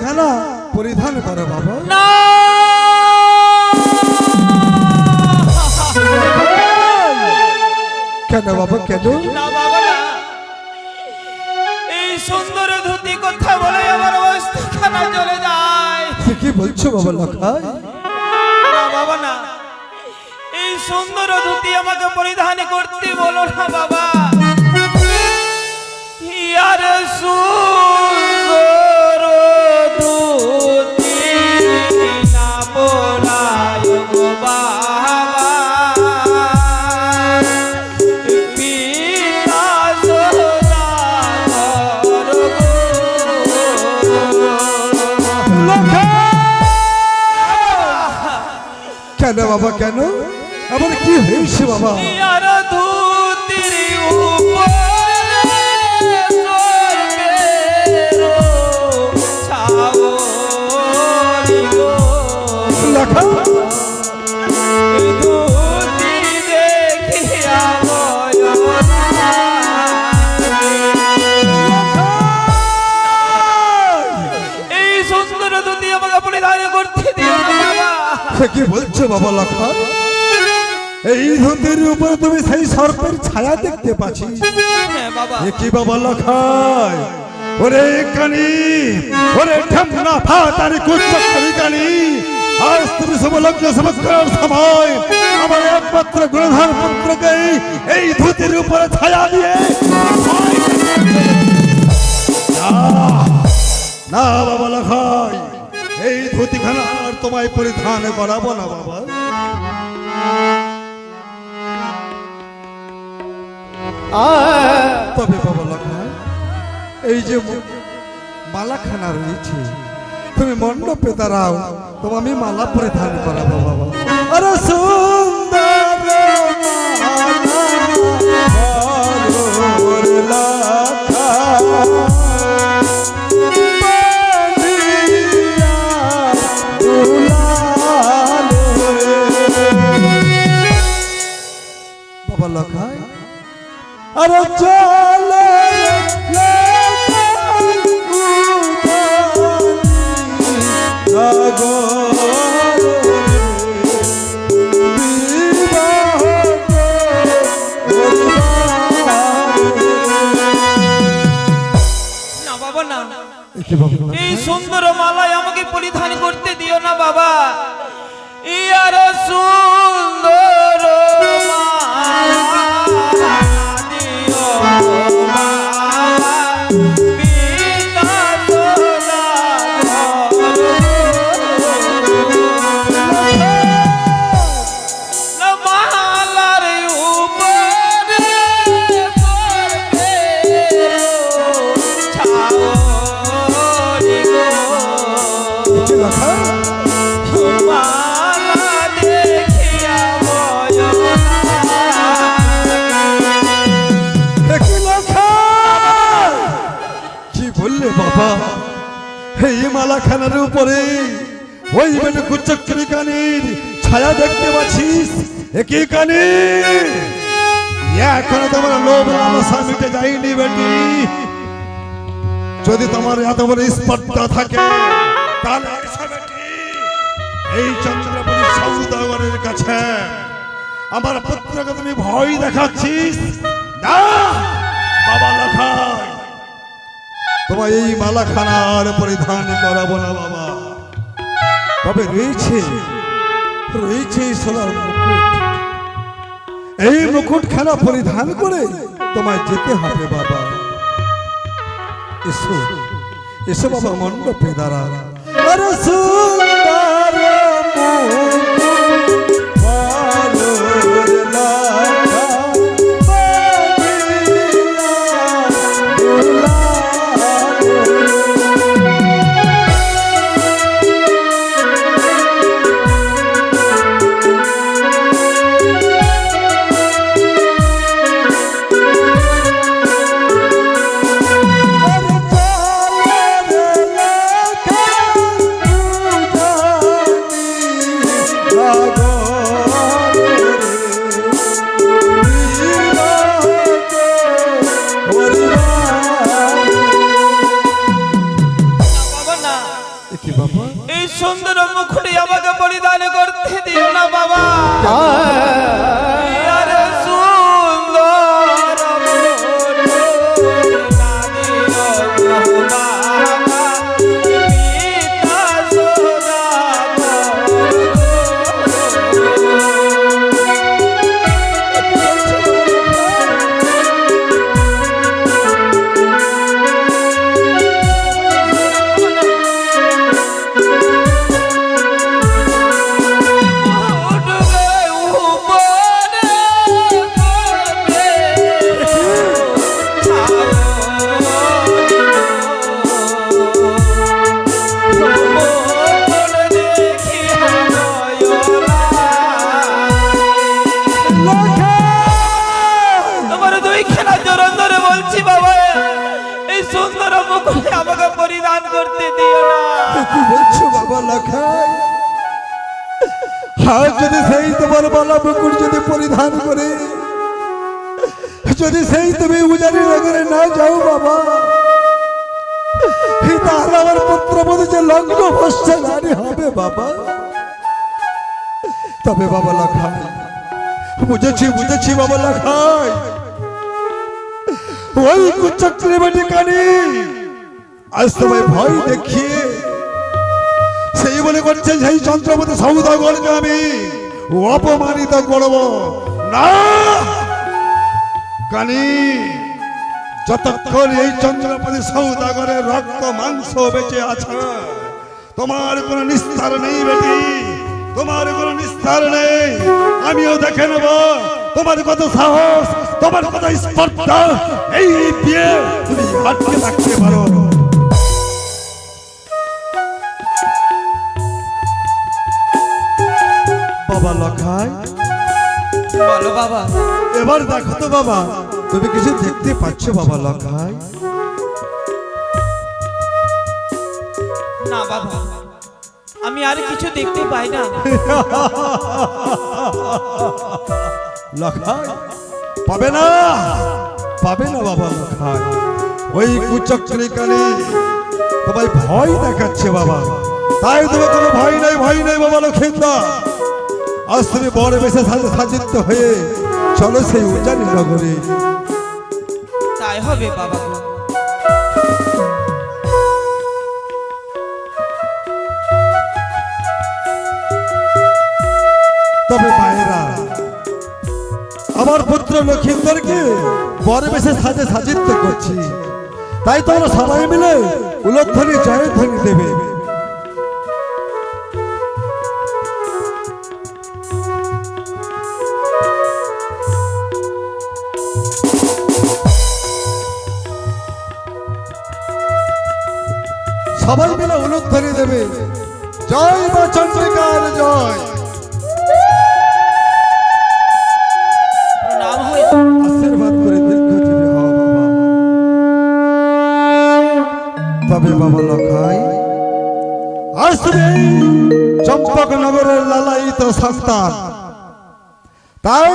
ধুতিখানা পরিধান করে বাবা। না! কেন বাবা কেন? না বাবা না। এই সুন্দর ধুতি কথা বলে আমার অবস্থাখানা চলে যায়। কি বলছো বাবা লখায় না বাবা না। এই সুন্দর ধুতি আমাকে পরিধান করতে বলো না বাবা। ইয়ার বাবা কেন? আবার কি হয়েছে বাবা? সে কি বলছো বাবা লখা এই ধুতির উপরে তুমি সেই সর্পের ছায়া দেখতে পাচ্ছি। হ্যাঁ কি বাবা লখায় ওরে কানি ওরে ঠামনা ফাটারি কুচক্করি কানি। আজ তুমি সমলগ্ন সমগ্রার সময় আমার একমাত্র গুণধর পুত্রকে এই ধুতির উপরে ছায়া দিয়ে না, বাবা লখাই এই ধুতিখানা আর তোমায় পরিধান করাবো না বাবা। তবে বাবা লখাই এই যে মালাখানা রয়েছে, তুমি মণ্ডপে দাঁড়াও তোমার আমি মালা পরিধান করাবো বাবা। আরে সুন্দর আরে চলে না বাবা না। এই সুন্দর মালায় আমাকে পরিধান করতে দিও না বাবা। ইয়ার সুন্দর এই উপরে। ওই বেটে কুচক্রি কানির, ছায়া দেখতে পাচ্ছিস? একই কানি এখনও তোমার লোভ লালসা মিটে যায়নি বেটি। যদি তোমার এত বড় স্পর্ধা থাকে এই চন্দ্রপতি সৌদাগরের কাছে। আমার পুত্রকে তুমি ভয় দেখাচ্ছিস? না, বাবা লখাই তোমার এই মালাখানার পরিধান করাবো না বাবা। তবে রয়েছে রয়েছে সোনার মুকুট। এই মুকুট খেলা পরিধান করে তোমায় যেতে হবে বাবা। এসো এসো বাবা মণ্ডপে দাঁড়া যে লগ্ন বসছে নারী হবে বাবা। তবে বাবা লাখাই, বুঝেছি বুঝেছি বাবা লাখাই। ওই কুচক্রবর্তী কানি আজ তোমায় ভয় দেখিয়ে সেই বলে করছে সেই চন্দ্রপতি সৌদাগরকে আমি অপমানিত করব না! কানি যতক্ষণ এই চন্দ্রপতি সৌদাগরের রক্ত মাংস বেঁচে আছে তোমার কোনো নিস্তার নেই বেটি তোমার কোনো নিস্তার নেই। আমিও দেখে নেব তোমার কত সাহস তোমার কত স্পর্ধা। এই বিয়ে তুমি আটকে রাখতে পারো। বাবা লখাই। বলো বাবা। এবার দেখো তো বাবা তুমি কিছু দেখতে পাচ্ছ বাবা লখাই না বাবা। আমি আর কিছু দেখতে পাই না। লখাই পাবে না। পাবে না বাবা লখাই ওই কুচক্রি কালী তোমায় ভয় দেখাচ্ছে বাবা। তাই তুমি কোনো ভয় নাই ভয় নাই বাবা লক্ষিন্দা। আজ তুমি বড় বেশে সাজিত হয়ে চলো সেই উজানি নগরে। তাই হবে বাবা। তবে মায়েরা আমার পুত্র লক্ষিন্দরকে বড় বেশে সাজে সাজিত্য করছি। তাই তোমরা সবাই মিলে উলধ্বনি জয়ধ্বনি দেবে। সবাই মিলে উলধ্বনি দেবে। জয় মা চন্দ্রিকার জয়। আশীর্বাদ করে দীর্ঘজীবী হও বাবা তবে বাবা লখাই আজ তুমি এই চম্পকনগরের লালায়িত সন্তান। তাই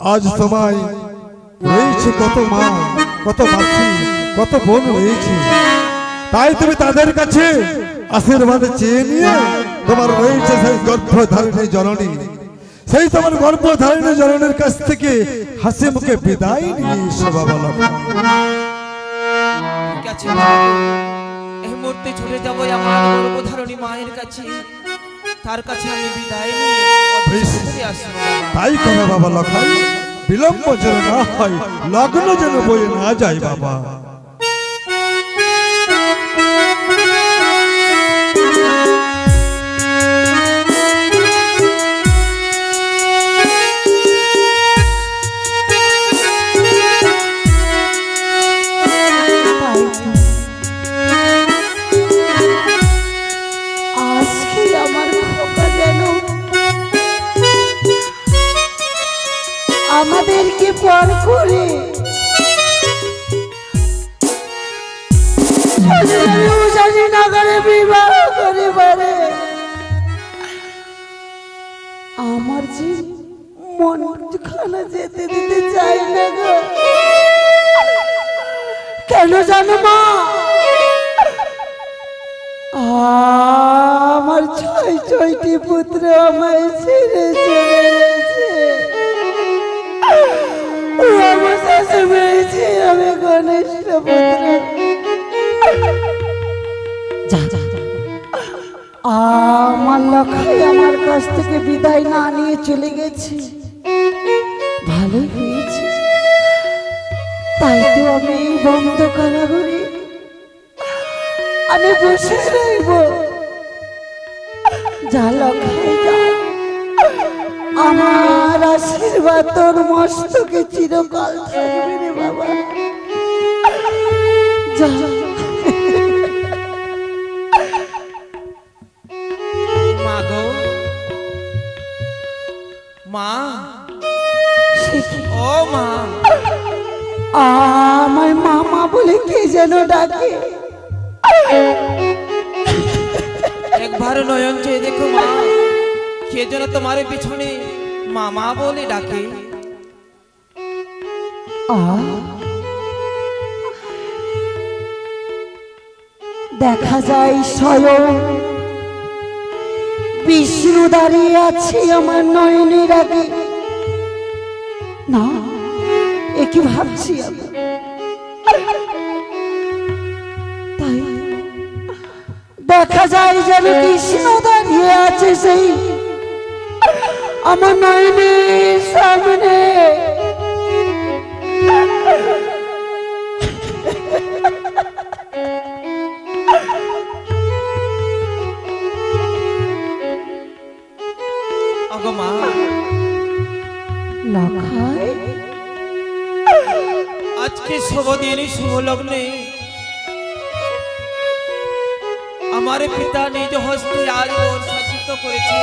আজ তোমায় রয়েছে কত মা কত মাসি কত বোন রয়েছে। তাই তুমি তাদের কাছে আশীর্বাদ চেয়ে নিয়ে তোমার রয়েছে সেই গর্ভধারিণী জননী সেই তোমার গর্ভধারিণী জননীর কাছ থেকে হাসি মুখে বিদায় নিয়ে এসো বাবা লক্ষ্মী। ঠিক আছে বাবা। এই মুহূর্তে ছুটে যাব আমার গর্ভধারণী মায়ের কাছে তার কাছে আমি বিদায় নিয়ে বেশ। ফিরে আসব বাবা। তাই করো বাবা লখাই বিলম্ব যেন না হয় লগ্ন যেন বয়ে না যায় বাবা পর করে। উজানি নগরে বিবাহ করে পারে আমার যে মন খানা যেতে দিতে চাই না গো। কেন জানো মা? আমার ছয় ছয়টি পুত্র আমায় ছেড়ে চলে গেছে। শাশু পেয়েছে আমি যা। আমার আমার কাছ থেকে বিদায় না নিয়ে চলে গেছে হয়েছে তাই তো আমি বন্ধ আমি বসে রইব যা লক্ষ্যে যা আমার আশীর্বাদ তোর মস্তকে চিরকাল থাকবে রে বাবা। মা? ও মা। মামা বলে কে যেন ডাকে? একবার নয়ন চেয়ে দেখো মা। কে যেন তোমার পিছনে মামা বলে ডাকে। দেখা যায় স্বয়ং। বিষ্ণু দাঁড়িয়ে আছে আমার নয়নের আগে। না, এ কি ভাবছি তাই দেখা যায় যেন কৃষ্ণ দাঁড়িয়ে আছে সেই আমার নয়নের সামনে। আজকে শুভ দিন শুভ লগ্নে আমার পিতা নিজ হস্তে আজ সজ্জিত করেছে।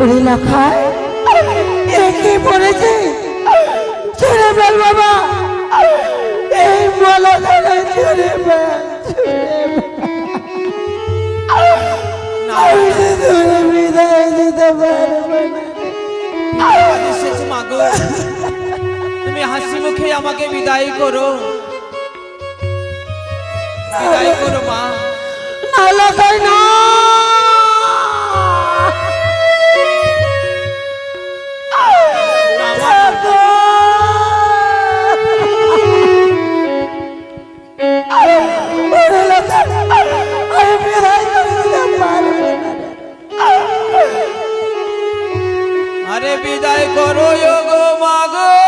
ওরে লখাই এ কি পড়েছে? ছেড়ে ফেল বাবা। এই ধরে ছেড়ে ফেল আমি বিদায় দিতে পারব না। তুমি হাসি মুখে আমাকে বিদায় করো। বিদায় করো মা। না লখাই না, বিদায় করো গো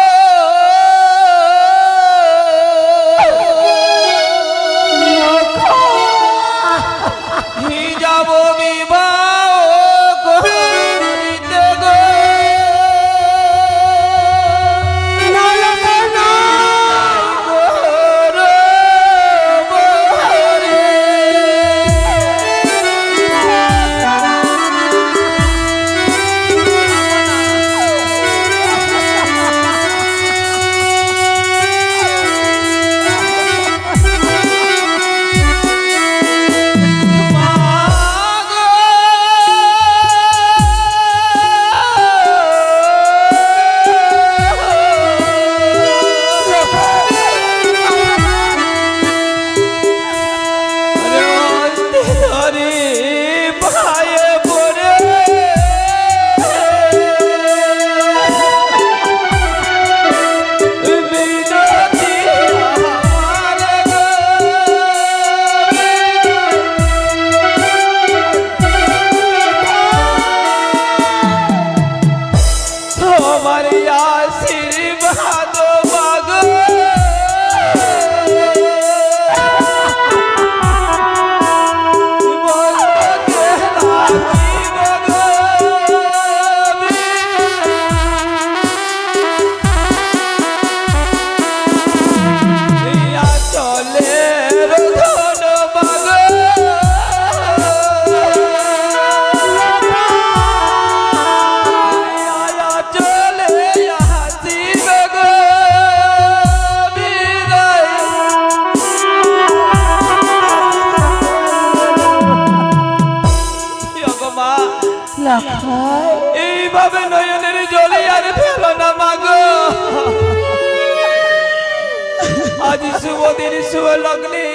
আজ শুভ দিন শুভ লগ্নে।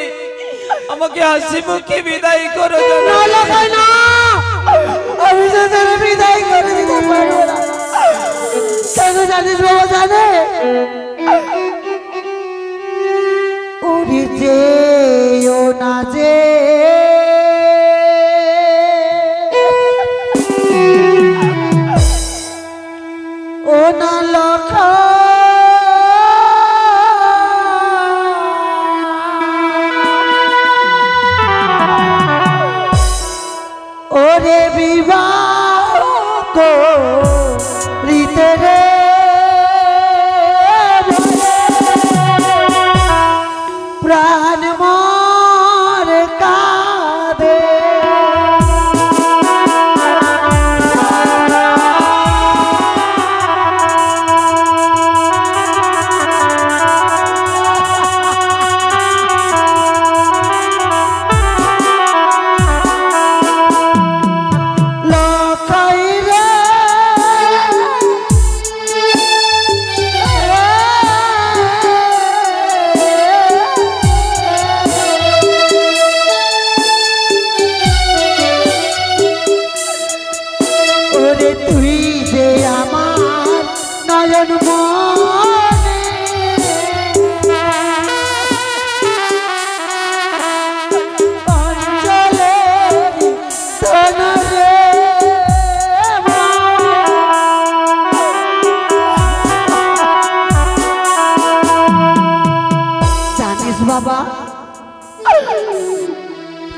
আমাকে হাসি মুখে বিদায় করো আমি বিদায় করে দিতে পারব না। কেন জানিস বাবা জানে? উড়ি যেও না যে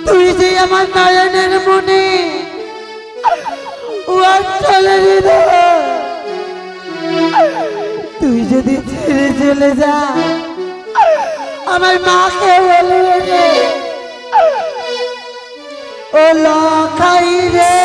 তুই যে আমার নয়নের মনে। তুই যদি ছেড়ে চলে যা, আমার মাকে বলবে রে ও লখাই রে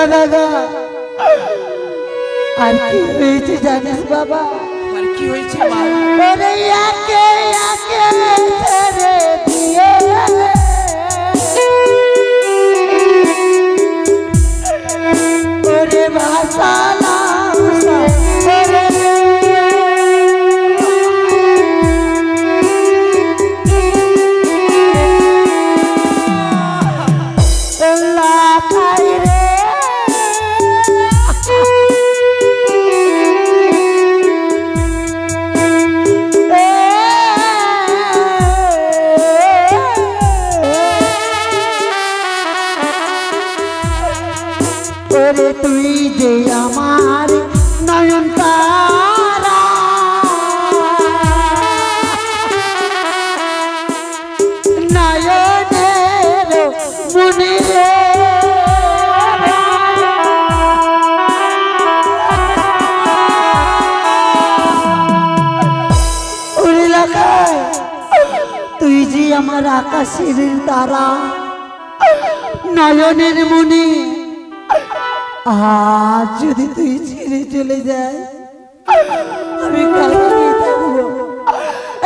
সাদা আর কি হয়েছে জানিস বাবা? আর কি হয়েছে ওরে একে একে ছেড়ে দিয়ে ওরে ভাসালাম ওরে তুই যে আমার নয়ন তারা। নয়নের মনে তুই যে আমার আকাশের তারা, নয়নের মনে আজ যদি তুই ছেড়ে চলে যায় আমি কাকে নিয়ে থাকব।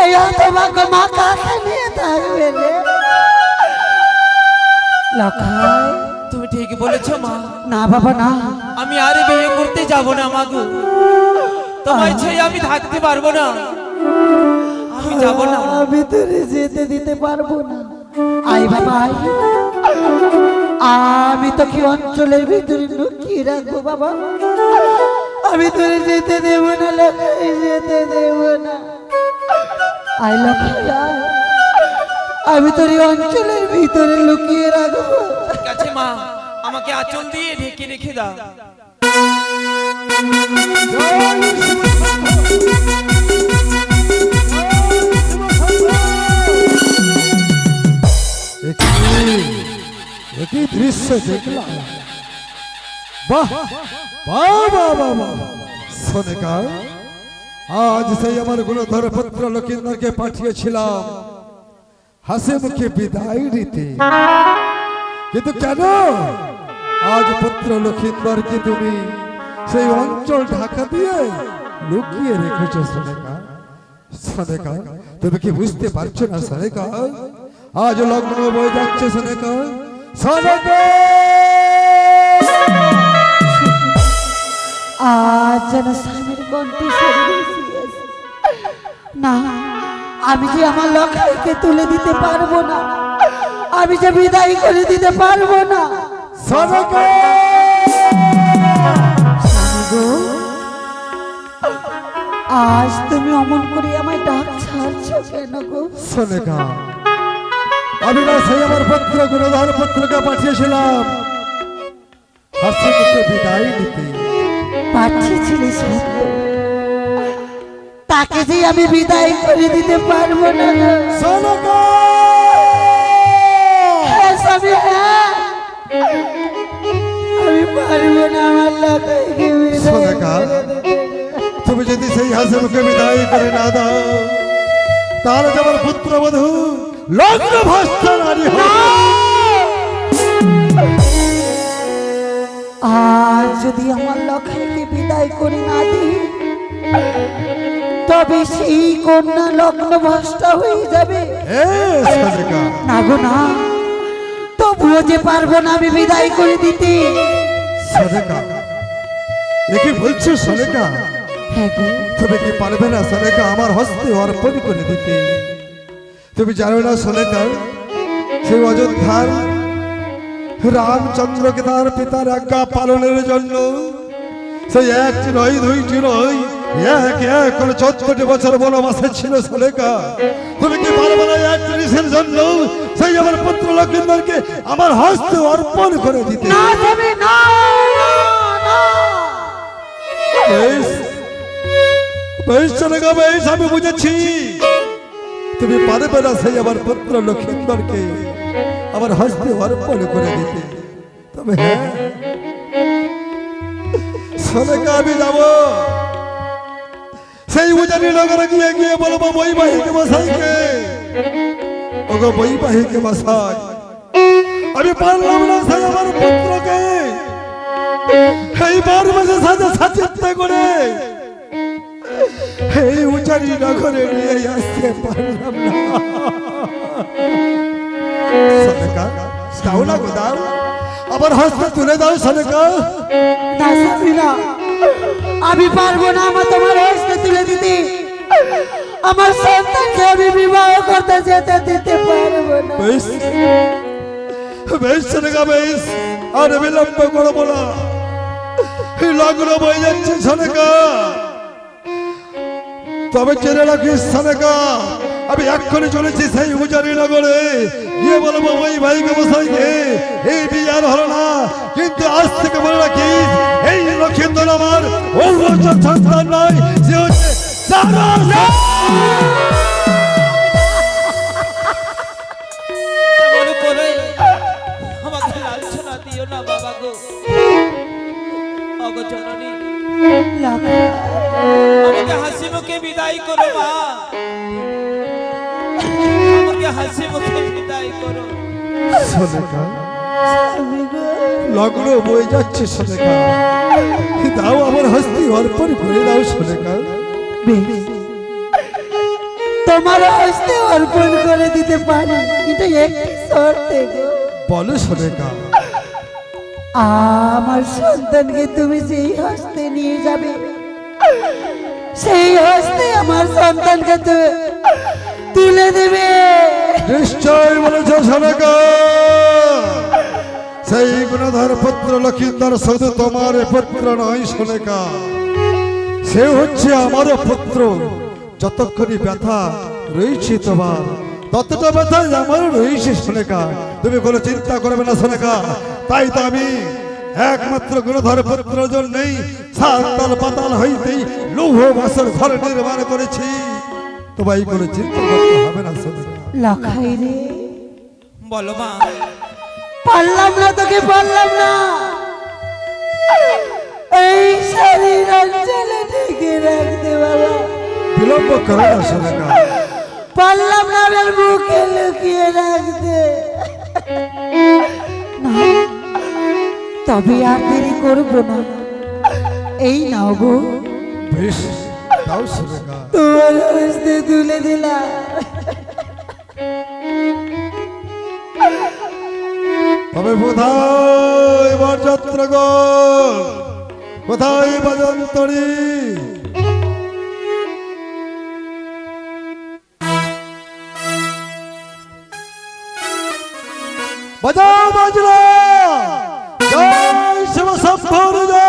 এই তোমাকে মা কাকে নিয়ে থাকবে তুমি ঠিকই বলেছ মা। না বাবা না। আমি আর বিয়ে করতে যাব না মাগো তোমায় ছেড়ে আমি থাকতে পারব না। আমি যাব না। আমি যেতে দিতে পারব না। আই বাবা আই আমি তো কি অঞ্চলের ভিতরে লুকিয়ে রাখব বাবা। আমি তোরে যেতে দেব না যেতে দেব না। আই আয়। আমি তোর এই অঞ্চলের ভিতরে লুকিয়ে রাখব। ঠিক আছে মা। আমাকে আঁচল দিয়ে ঢেকে রেখে দাও। একই একই দৃশ্য দেখলাম। বাহ বাহ বাহ বাহ বাহ সোনেকা আজ সেই আমার গুণধর পুত্র লক্ষিন্দরকে পাঠিয়েছিলাম। হাসি মুখে বিদায় দিতে কিন্তু কেন? আজ পুত্র লক্ষিন্দরকে তুমি সেই অঞ্চল ঢাকা দিয়ে লুকিয়ে রেখেছো সোনেকা সোনেকা তুমি কি বুঝতে পারছ না সোনেকা আজ লগ্ন বয়ে যাচ্ছে সোনেকা সোনেকা আজ যেন স্বামীর কণ্ঠে না আমি যে আমার লক্ষ্যকে তুলে দিতে পারব না আমি যে বিদায় করে দিতে পারব না। সোনেকা আজ তুমি অমন করে আমায় ডাক ছাড়ছো কেন গো? সোনেকা আমি না সেই আমার পুত্র গুণধর পুত্রকে পাঠিয়েছিলাম। হাসি মুখে বিদায় নিতে। তাকে যে আমি বিদায় করে দিতে পারব না। স্বামী, হ্যাঁ। আমি পারব না আমার বিদায়। তুমি যদি সেই হাসি মুখে বিদায় করে না দাও তাহলে তোমার পুত্রবধূ লগ্ন ভ্রষ্ট নারী আজ যদি আমার লক্ষ্যকে বিদায় করে না দিই তবে সেই কন্যা লগ্ন ভ্রষ্ট হয়ে যাবে। না গো না তবুও যে পারব না আমি বিদায় করে দিতে। একে বলছো সনেকা হ্যাঁ গো। কি পারবে না সনেকা আমার হস্তে অর্পণ করে দিতে? তুমি জানো না সনেকা সেই অযোধ্যার রামচন্দ্রকে তার পিতার আজ্ঞা পালনের জন্য সেই একটি নয় দুইটি নয় এক এক করে চোদ্দটি বছর বনবাসে ছিল সনেকা তুমি কি পারবে না এক জিনিসের জন্য? সেই আমার পুত্র লক্ষ্মীন্দরকে আমার হস্তে অর্পণ করে দিতে। বেশ বেশ সনেকা বেশ আমি বুঝেছি। তুমি পারবে না সেই আমার পুত্র লক্ষ্মীন্দরকে আমার হস্তে অর্পণ করে দিতে। তবে হ্যাঁ সনেকা আমি যাব? সেই উজানি নগরে গিয়ে গিয়ে বলব, বৈবাহিক মশাইকে। ওগো বৈবাহিক মশাই, আমি পারলাম না সেই আমার পুত্রকে। এই বার মাসে সাজা সাচিত্য করে এই উচারি নগরে নিয়ে আসতে পারলাম না। সনেকা দাও না গো দাও। আবার হস্তে তুলে দাও না আমি পারব না আমার তোমার হস্তে তুলে দিতে। আমার সন্তানকে আমি বিবাহ করতে যেতে দিতে পারব না। বেশ। বেশ সনেকা বেশ। আর বিলম্ব করব না। লগ্ন বয়ে যাচ্ছে সনেকা তবে জেনে রাখিস সনেকা আমি এক্ষুনি চলেছি সেই উজারি নগরে। গিয়ে বলব ওই ভাইকে বসাইকে এই বিয়ে আর হলো না কিন্তু আজ থেকে বলে রাখিস এই লক্ষিন্দর আমার ঔরজার সন্তান নয় সে হচ্ছে বাবা গো। হাসি মুখে বিদায় করো মা। আমাকে হাসি মুখে বিদায় করো। সনেকা লগ্ন বয়ে যাচ্ছে সোনেকা দাও আমার হস্তি অর্পণ করে দাও সোনেকা তোমার হস্তে অর্পণ করে দিতে পারি কিন্তু একটি শর্তে বলো সোনেকা আমার সন্তানকে তুমি সেই হস্তে নিয়ে যাবে। সেই হস্তে আমার সন্তানকে তু- তুলে দেবে। নিশ্চয় বলেছ সোনেকা সেই গুণধর পুত্র লক্ষিন্দর শুধু তোমার পুত্র নয় সোনেকা সে হচ্ছে আমারও পুত্র। যতক্ষণই ব্যথা রয়েছে তোমার, ততটা ব্যথা আমারও রয়েছে সোনেকা তুমি কোনো চিন্তা করবে না সোনেকা তাই তো আমি একমাত্র গুণধর পুত্র জন্যই সাতাল পাতাল হইতেই লৌহ বাসর ঘর নির্মাণ করেছি। তোমায় কোনো চিন্তা করতে হবে না লাখাই রে বলো মা। পারলাম না তোকে পারলাম না। এই শরীর অঞ্চলে ঢেকে রাখতে বাবা বিলম্ব করো না সোনেকা। পারলাম না আমার মুখে লুকিয়ে রাখতে। না। তবে আর দেরি করব না। এই নাও গো। বেশ দাও তোমার হস্তে তুলে দিলাম। তবে কোথায় বরযাত্রগণ? কোথায় বাজন্তরী বাজাও বাজরা सब भर जाए